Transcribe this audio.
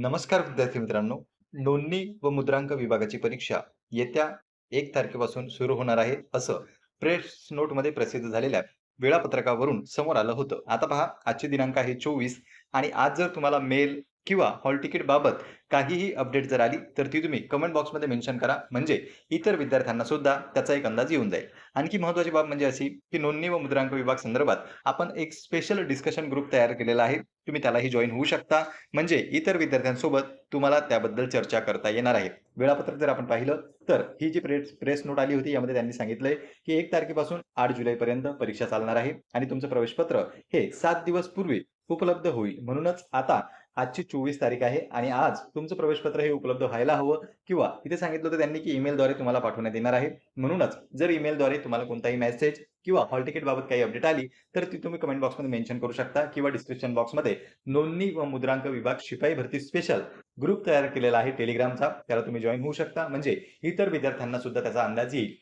नमस्कार विद्यार्थी मित्रांनो. नोंदणी व मुद्रांक विभागाची परीक्षा येत्या एक तारखेपासून सुरू होणार आहे असं प्रेस नोटमध्ये प्रसिद्ध झालेल्या वेळापत्रकावरून समोर आलं होतं. आता पहा आजचे दिनांक आहे चोवीस आणि आज जर तुम्हाला मेल किंवा हॉल तिकीट बाबत काहीही अपडेट जर आली तर ती तुम्ही कमेंट बॉक्समध्ये मेन्शन करा. म्हणजे इतर विद्यार्थ्यांना सुद्धा त्याचा एक अंदाज येऊन जाईल. आणखी महत्वाची बाब म्हणजे अशी की नोंदणी व मुद्रांक विभाग संदर्भात आपण एक स्पेशल डिस्कशन ग्रुप तयार केलेला आहे. तुम्ही त्यालाही जॉईन होऊ शकता. म्हणजे इतर विद्यार्थ्यांसोबत तुम्हाला त्याबद्दल चर्चा करता येणार आहे. वेळापत्रक जर आपण पाहिलं तर ही जी प्रेस प्रेस नोट आली होती यामध्ये त्यांनी सांगितलंय की एक तारखेपासून आठ जुलैपर्यंत परीक्षा चालणार आहे आणि तुमचं प्रवेशपत्र हे सात दिवस पूर्वी उपलब्ध होईल. म्हणूनच आता आजची चोवीस तारीख आहे आणि आज तुमचं प्रवेशपत्र हे उपलब्ध व्हायला हवं किंवा इथे सांगितलं होतं त्यांनी की ईमेलद्वारे तुम्हाला पाठवण्यात येणार आहे. म्हणूनच जर ईमेलद्वारे तुम्हाला कोणताही मेसेज किंवा हॉल तिकीट बाबत काही अपडेट आली तर ती तुम्ही कमेंट बॉक्समध्ये मेन्शन करू शकता किंवा डिस्क्रिप्शन बॉक्समध्ये नोंदणी व मुद्रांक विभाग शिपाई भरती स्पेशल ग्रुप तयार केलेला आहे टेलिग्रामचा त्याला तुम्ही जॉईन होऊ शकता. म्हणजे इतर विद्यार्थ्यांना सुद्धा त्याचा अंदाज येईल.